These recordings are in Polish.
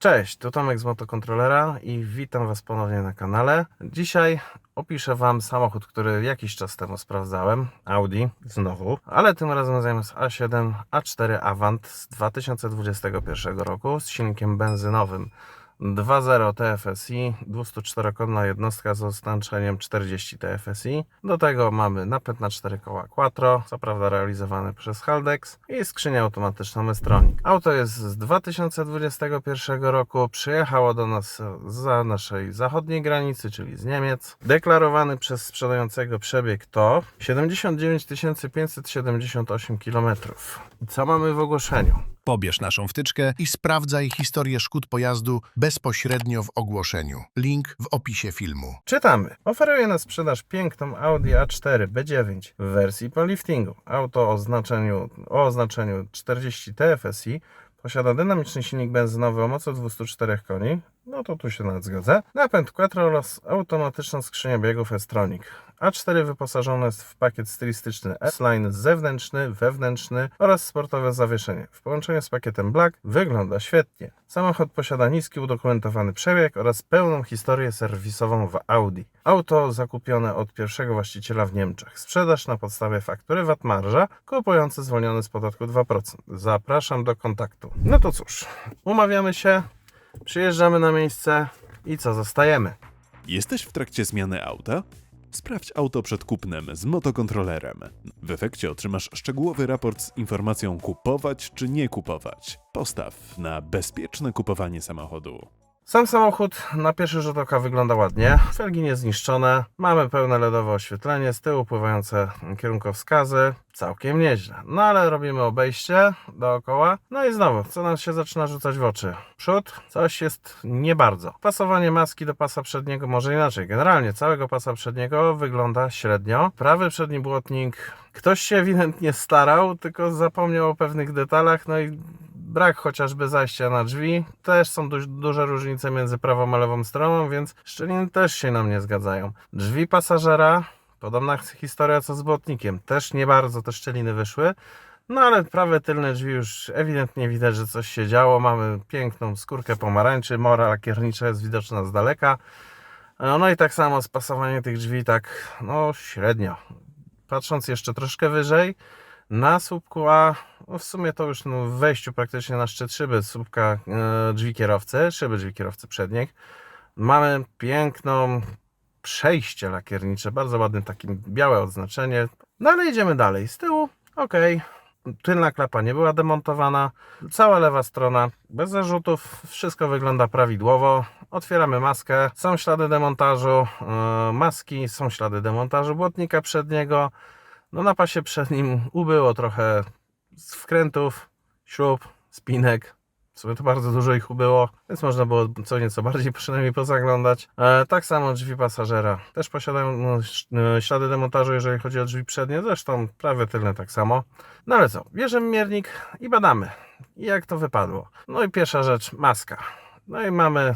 Cześć, tu Tomek z Motokontrolera i witam Was ponownie na kanale. Dzisiaj opiszę Wam samochód, który jakiś czas temu sprawdzałem, Audi znowu, ale tym razem zamiast A7 A4 Avant z 2021 roku z silnikiem benzynowym 2.0 TFSI, 204-konna jednostka z oznaczeniem 40 TFSI. Do tego mamy napęd na 4 koła Quattro, co prawda realizowany przez Haldex i skrzynię automatyczną Estronic. Auto jest z 2021 roku, przyjechało do nas za naszej zachodniej granicy, czyli z Niemiec. Deklarowany przez sprzedającego przebieg to 79 578 km. Co mamy w ogłoszeniu? Pobierz naszą wtyczkę i sprawdzaj historię szkód pojazdu bezpośrednio w ogłoszeniu. Link w opisie filmu. Czytamy. Oferuje na sprzedaż piękną Audi A4 B9 w wersji po liftingu. Auto o o oznaczeniu 40 TFSI posiada dynamiczny silnik benzynowy o mocy 204 koni. No to tu się nawet zgodzę. Napęd Quattro oraz automatyczną skrzynię biegów S-Tronic. A4 wyposażone jest w pakiet stylistyczny S-Line zewnętrzny, wewnętrzny oraz sportowe zawieszenie. W połączeniu z pakietem Black wygląda świetnie. Samochód posiada niski udokumentowany przebieg oraz pełną historię serwisową w Audi. Auto zakupione od pierwszego właściciela w Niemczech. Sprzedaż na podstawie faktury VAT marża, kupujący zwolniony z podatku 2%. Zapraszam do kontaktu. No to cóż, umawiamy się, przyjeżdżamy na miejsce i co, zostajemy. Jesteś w trakcie zmiany auta? Sprawdź auto przed kupnem z motokontrolerem. W efekcie otrzymasz szczegółowy raport z informacją kupować czy nie kupować. Postaw na bezpieczne kupowanie samochodu. Sam samochód na pierwszy rzut oka wygląda ładnie. Felgi niezniszczone, mamy pełne LEDowe oświetlenie, z tyłu pływające kierunkowskazy. Całkiem nieźle. No ale robimy obejście dookoła. No i znowu, co nam się zaczyna rzucać w oczy? Przód, coś jest nie bardzo. Pasowanie maski do pasa przedniego, może inaczej. Generalnie całego pasa przedniego wygląda średnio. Prawy przedni błotnik, ktoś się ewidentnie starał, tylko zapomniał o pewnych detalach, no i brak chociażby zajścia na drzwi. Też są duż, duże różnice między prawą a lewą stroną, więc szczeliny też się nam nie zgadzają. Drzwi pasażera, podobna historia co z błotnikiem, też nie bardzo te szczeliny wyszły. No ale prawe tylne drzwi już ewidentnie widać, że coś się działo. Mamy piękną skórkę pomarańczy, mora lakiernicza jest widoczna z daleka. No i tak samo spasowanie tych drzwi tak, no średnio. Patrząc jeszcze troszkę wyżej, na słupku A, no w sumie to już no, w wejściu praktycznie na szczyt szyby, słupka e, drzwi kierowcy, szyby drzwi kierowcy przednich, mamy piękną przejście lakiernicze, bardzo ładne takie białe odznaczenie. No ale idziemy dalej. Z tyłu, ok, tylna klapa nie była demontowana, cała lewa strona bez zarzutów, wszystko wygląda prawidłowo. Otwieramy maskę, są ślady demontażu e, maski, są ślady demontażu błotnika przedniego. No na pasie przednim ubyło trochę wkrętów, śrub, spinek. W sumie to bardzo dużo ich ubyło, więc można było co nieco bardziej przynajmniej pozaglądać. E, tak samo drzwi pasażera też posiadają no, e, ślady demontażu, jeżeli chodzi o drzwi przednie, zresztą prawie tylne tak samo. No ale co, bierzemy miernik i badamy, jak to wypadło. No i pierwsza rzecz, maska. No i mamy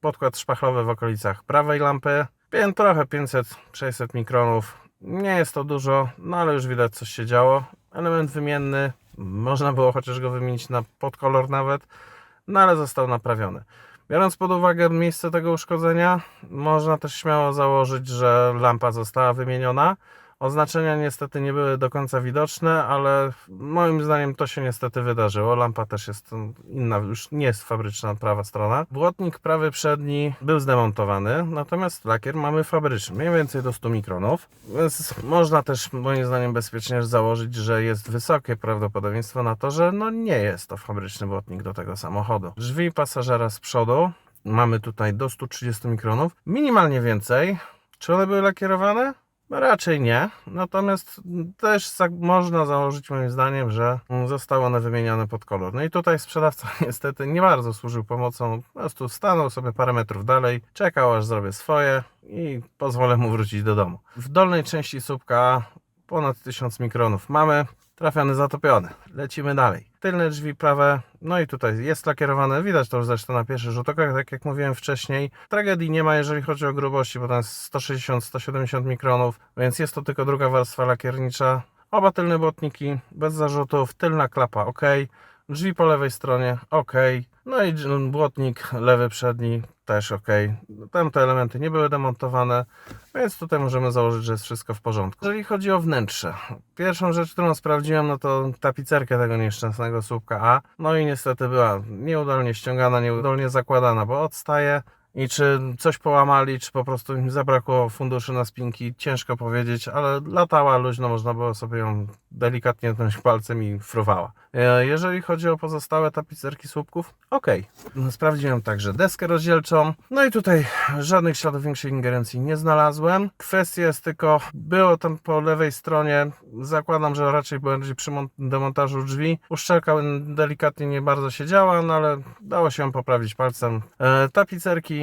podkład szpachlowy w okolicach prawej lampy, trochę 500-600 mikronów. Nie jest to dużo, no ale już widać coś się działo. Element wymienny, można było chociaż go wymienić na podkolor nawet, no ale został naprawiony. Biorąc pod uwagę miejsce tego uszkodzenia, można też śmiało założyć, że lampa została wymieniona. Oznaczenia niestety nie były do końca widoczne, ale moim zdaniem to się niestety wydarzyło. Lampa też jest inna, już nie jest fabryczna prawa strona. Błotnik prawy przedni był zdemontowany, natomiast lakier mamy fabryczny, mniej więcej do 100 mikronów, więc można też moim zdaniem bezpiecznie założyć, że jest wysokie prawdopodobieństwo na to, że no nie jest to fabryczny błotnik do tego samochodu. Drzwi pasażera z przodu mamy tutaj do 130 mikronów, minimalnie więcej. Czy one były lakierowane? No raczej nie. Natomiast też można założyć moim zdaniem, że zostały one wymienione pod kolor. No i tutaj sprzedawca niestety nie bardzo służył pomocą. Po prostu stanął sobie parę metrów dalej, czekał aż zrobię swoje i pozwolę mu wrócić do domu. W dolnej części słupka ponad 1000 mikronów mamy. Trafiony zatopiony. Lecimy dalej. Tylne drzwi prawe, no i tutaj jest lakierowane. Widać to zresztą na pierwszy rzut oka, tak jak mówiłem wcześniej. Tragedii nie ma, jeżeli chodzi o grubości, bo tam jest 160-170 mikronów, więc jest to tylko druga warstwa lakiernicza. Oba tylne błotniki bez zarzutów, tylna klapa ok, Drzwi po lewej stronie, ok. No i błotnik lewy przedni też ok. Tam te elementy nie były demontowane, więc tutaj możemy założyć, że jest wszystko w porządku. Jeżeli chodzi o wnętrze, pierwszą rzecz, którą sprawdziłem, no to tapicerkę tego nieszczęsnego słupka A. No i niestety była nieudolnie ściągana, nieudolnie zakładana, bo odstaje. I czy coś połamali, czy po prostu im zabrakło funduszy na spinki, ciężko powiedzieć, ale latała luźno, można było sobie ją delikatnie tknąć palcem i fruwała. E, Jeżeli chodzi o pozostałe tapicerki słupków, ok. Sprawdziłem także deskę rozdzielczą, no i tutaj żadnych śladów większej ingerencji nie znalazłem. Kwestia jest tylko, było tam po lewej stronie, zakładam, że raczej bardziej przy mon- demontażu drzwi. Uszczelka delikatnie nie bardzo się działa, no ale dało się ją poprawić palcem. E, tapicerki,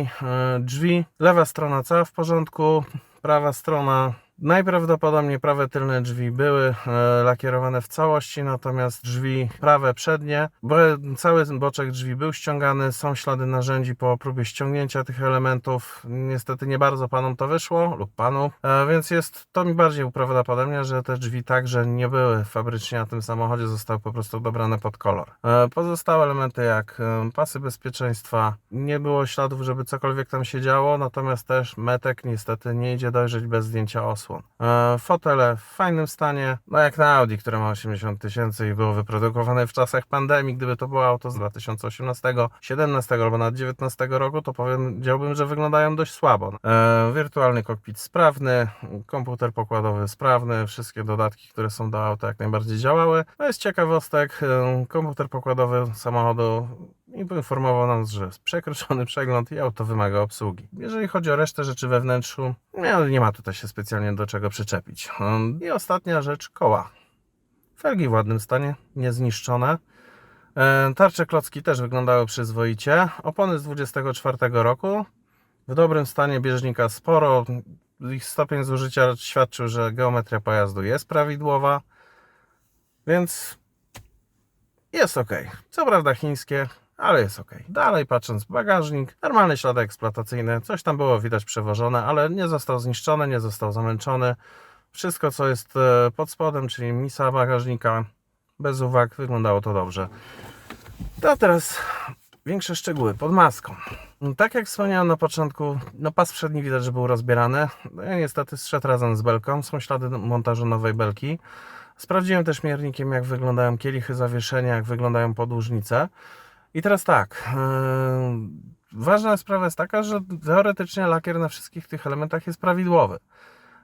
drzwi, lewa strona cała w porządku, prawa strona Najprawdopodobniej prawe tylne drzwi były e, lakierowane w całości, natomiast drzwi prawe przednie, bo cały boczek drzwi był ściągany, są ślady narzędzi po próbie ściągnięcia tych elementów. Niestety nie bardzo panom to wyszło, lub panu, e, więc jest to mi bardziej uprawdopodobnia, że te drzwi także nie były fabrycznie na tym samochodzie, zostały po prostu dobrane pod kolor. E, pozostałe elementy jak pasy bezpieczeństwa, nie było śladów, żeby cokolwiek tam się działo, natomiast też metek niestety nie idzie dojrzeć bez zdjęcia osłon. E, Fotele w fajnym stanie, no jak na Audi, które ma 80 tysięcy i było wyprodukowane w czasach pandemii, gdyby to było auto z 2018, 17 albo nawet 19 roku, to powiedziałbym, że wyglądają dość słabo. E, wirtualny kokpit sprawny, komputer pokładowy sprawny, wszystkie dodatki, które są do auta jak najbardziej działały. No jest ciekawostek, e, komputer pokładowy samochodu i poinformował nas, że jest przekroczony przegląd i auto wymaga obsługi. Jeżeli chodzi o resztę rzeczy we wnętrzu, nie, nie ma tutaj się specjalnie do czego przyczepić. Um, I ostatnia rzecz, koła. Felgi w ładnym stanie, niezniszczone. E, Tarcze klocki też wyglądały przyzwoicie. Opony z 24 roku. W dobrym stanie bieżnika sporo. Ich stopień zużycia świadczył, że geometria pojazdu jest prawidłowa. Więc jest ok. Co prawda chińskie, ale jest ok. Dalej patrząc bagażnik, normalne ślady eksploatacyjne, coś tam było widać przewożone, ale nie został zniszczony, nie został zamęczony. Wszystko co jest e, pod spodem, czyli misa bagażnika, bez uwag, wyglądało to dobrze. To teraz większe szczegóły pod maską. Tak jak wspomniałem na początku, no pas przedni widać, że był rozbierany. No i niestety zszedł razem z belką. Są ślady montażu nowej belki. Sprawdziłem też miernikiem, jak wyglądają kielichy zawieszenia, jak wyglądają podłużnice. I teraz tak. Yy, ważna sprawa jest taka, że teoretycznie lakier na wszystkich tych elementach jest prawidłowy.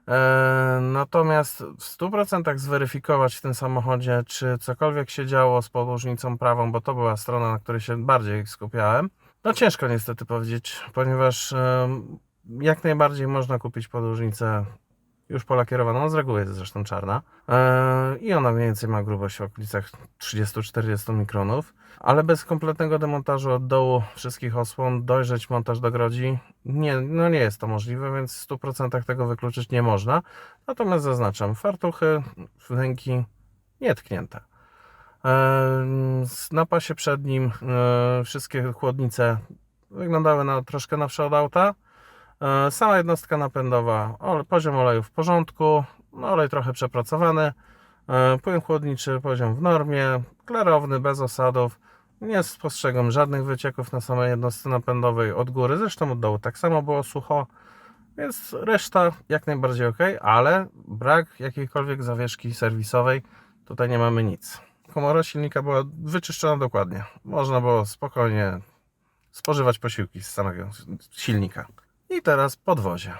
E, Natomiast w 100% zweryfikować w tym samochodzie, czy cokolwiek się działo z podłużnicą prawą, bo to była strona, na której się bardziej skupiałem, no ciężko niestety powiedzieć, ponieważ em, jak najbardziej można kupić podłużnicę już polakierowaną, z reguły jest zresztą czarna e, i ona mniej więcej ma grubość w okolicach 30-40 mikronów, ale bez kompletnego demontażu od dołu wszystkich osłon dojrzeć montaż do grodzi nie, no nie jest to możliwe, więc w 100% tego wykluczyć nie można. Natomiast zaznaczam, fartuchy, wnęki nietknięte. E, Na pasie przednim e, wszystkie chłodnice wyglądały na troszkę nowsze od auta. E, Sama jednostka napędowa, poziom oleju w porządku, no olej trochę przepracowany, e, płyn chłodniczy poziom w normie, klarowny, bez osadów. Nie spostrzegam żadnych wycieków na samej jednostce napędowej od góry, zresztą od dołu tak samo było sucho, więc reszta jak najbardziej ok, ale brak jakiejkolwiek zawieszki serwisowej, tutaj nie mamy nic. Komora silnika była wyczyszczona dokładnie, można było spokojnie spożywać posiłki z samego silnika. I teraz podwozie.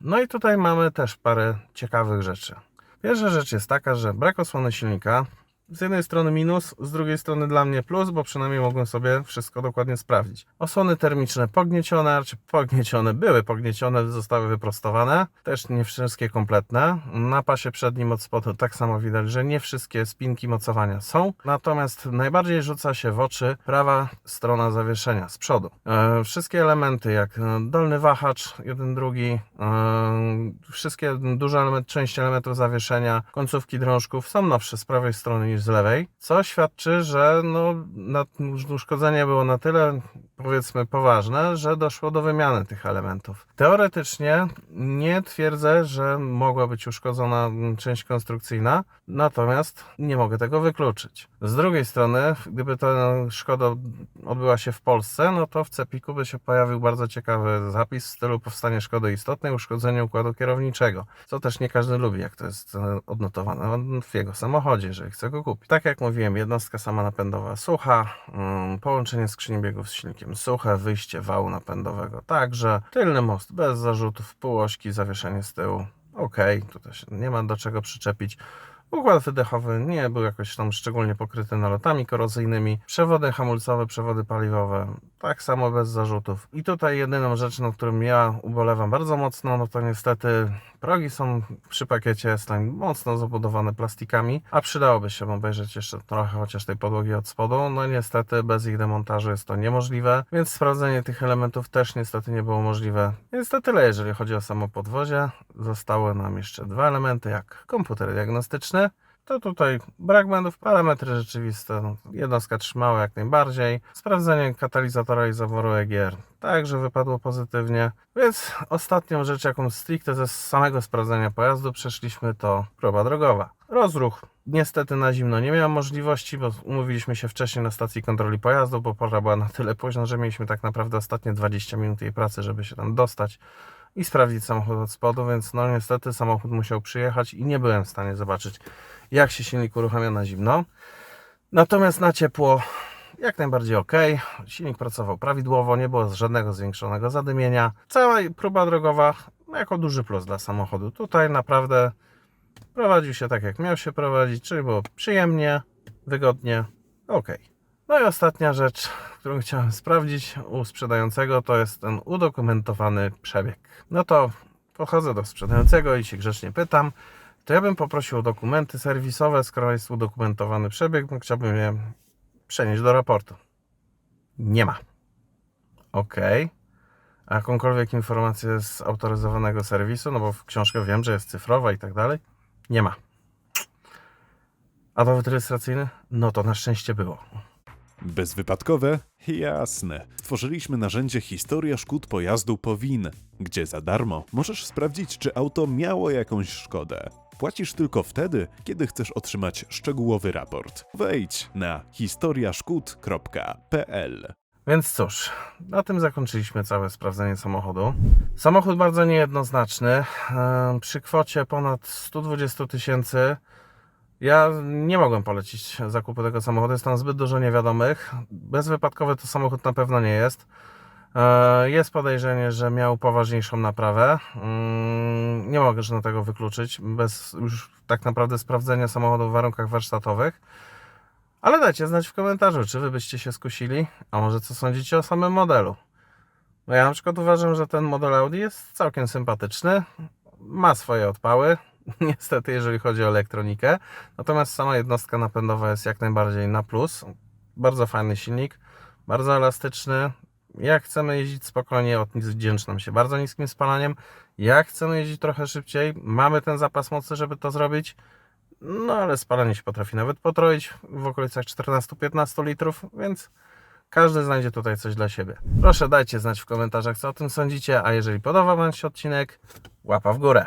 No i tutaj mamy też parę ciekawych rzeczy. Pierwsza rzecz jest taka, że brak osłony silnika. Z jednej strony minus, z drugiej strony dla mnie plus, bo przynajmniej mogłem sobie wszystko dokładnie sprawdzić. Osłony termiczne pogniecione, czy pogniecione, były pogniecione, zostały wyprostowane. Też nie wszystkie kompletne. Na pasie przednim od spodu tak samo widać, że nie wszystkie spinki mocowania są. Natomiast najbardziej rzuca się w oczy prawa strona zawieszenia z przodu. E, wszystkie elementy, jak e, dolny wahacz, jeden, drugi, e, wszystkie duże element, części elementów zawieszenia, końcówki drążków są nowsze z prawej strony niż niż z lewej, co świadczy, że no, uszkodzenie było na tyle powiedzmy poważne, że doszło do wymiany tych elementów. Teoretycznie nie twierdzę, że mogła być uszkodzona część konstrukcyjna, natomiast nie mogę tego wykluczyć. Z drugiej strony, gdyby ta szkoda odbyła się w Polsce, no to w cepiku by się pojawił bardzo ciekawy zapis w stylu powstanie szkody istotnej, uszkodzenie układu kierowniczego, co też nie każdy lubi, jak to jest e, odnotowane w jego samochodzie, jeżeli chce go kupić. Tak jak mówiłem, jednostka sama napędowa sucha, mm, połączenie skrzyni biegów z silnikiem suche, wyjście wału napędowego także, tylny most bez zarzutów, półośki, zawieszenie z tyłu, ok, tutaj się nie ma do czego przyczepić. Układ wydechowy nie był jakoś tam szczególnie pokryty nalotami korozyjnymi. Przewody hamulcowe, przewody paliwowe, tak samo bez zarzutów. I tutaj jedyną rzecz, nad którym ja ubolewam bardzo mocno, no to niestety progi są przy pakiecie S-Line mocno zabudowane plastikami, a przydałoby się obejrzeć jeszcze trochę chociaż tej podłogi od spodu. No niestety bez ich demontażu jest to niemożliwe, więc sprawdzenie tych elementów też niestety nie było możliwe. Więc to tyle, jeżeli chodzi o samo podwozie. Zostały nam jeszcze dwa elementy, jak komputer diagnostyczny, to tutaj brak błędów, parametry rzeczywiste, no, jednostka trzymała jak najbardziej. Sprawdzenie katalizatora i zaworu EGR także wypadło pozytywnie. Więc ostatnią rzecz, jaką stricte ze samego sprawdzenia pojazdu przeszliśmy, to próba drogowa. Rozruch. Niestety na zimno nie miałem możliwości, bo umówiliśmy się wcześniej na stacji kontroli pojazdu, bo pora była na tyle późno, że mieliśmy tak naprawdę ostatnie 20 minut jej pracy, żeby się tam dostać i sprawdzić samochód od spodu, więc no niestety samochód musiał przyjechać i nie byłem w stanie zobaczyć jak się silnik uruchamia na zimno. Natomiast na ciepło jak najbardziej ok. Silnik pracował prawidłowo, nie było żadnego zwiększonego zadymienia. Cała próba drogowa no, jako duży plus dla samochodu. Tutaj naprawdę prowadził się tak jak miał się prowadzić, czyli było przyjemnie, wygodnie, ok. No i ostatnia rzecz, którą chciałem sprawdzić u sprzedającego, to jest ten udokumentowany przebieg. No to podchodzę do sprzedającego i się grzecznie pytam, to ja bym poprosił o dokumenty serwisowe, skoro jest udokumentowany przebieg, bo chciałbym je przenieść do raportu. Nie ma. Ok. A jakąkolwiek informację z autoryzowanego serwisu, no bo w książkę wiem, że jest cyfrowa i tak dalej. Nie ma. A dowód rejestracyjny? No to na szczęście było. Bezwypadkowe? Jasne. Stworzyliśmy narzędzie Historia szkód pojazdu POWIN, gdzie za darmo możesz sprawdzić, czy auto miało jakąś szkodę. Płacisz tylko wtedy, kiedy chcesz otrzymać szczegółowy raport. Wejdź na historiaszkód.pl. Więc cóż, na tym zakończyliśmy całe sprawdzenie samochodu. Samochód bardzo niejednoznaczny. Ehm, Przy kwocie ponad 120 tysięcy ja nie mogłem polecić zakupu tego samochodu. Jest tam zbyt dużo niewiadomych. Bezwypadkowy to samochód na pewno nie jest. E, Jest podejrzenie, że miał poważniejszą naprawę. Mm, Nie mogę żadnego tego wykluczyć bez już tak naprawdę sprawdzenia samochodu w warunkach warsztatowych. Ale dajcie znać w komentarzu, czy wy byście się skusili, a może co sądzicie o samym modelu. No ja na przykład uważam, że ten model Audi jest całkiem sympatyczny, ma swoje odpały, niestety jeżeli chodzi o elektronikę, natomiast sama jednostka napędowa jest jak najbardziej na plus. Bardzo fajny silnik, bardzo elastyczny. Jak chcemy jeździć spokojnie, odwdzięcz nam się bardzo niskim spalaniem. Jak chcemy jeździć trochę szybciej, mamy ten zapas mocy, żeby to zrobić. No ale spalanie się potrafi nawet potroić w okolicach 14-15 litrów, więc każdy znajdzie tutaj coś dla siebie. Proszę dajcie znać w komentarzach, co o tym sądzicie, a jeżeli podoba Wam się odcinek, łapa w górę.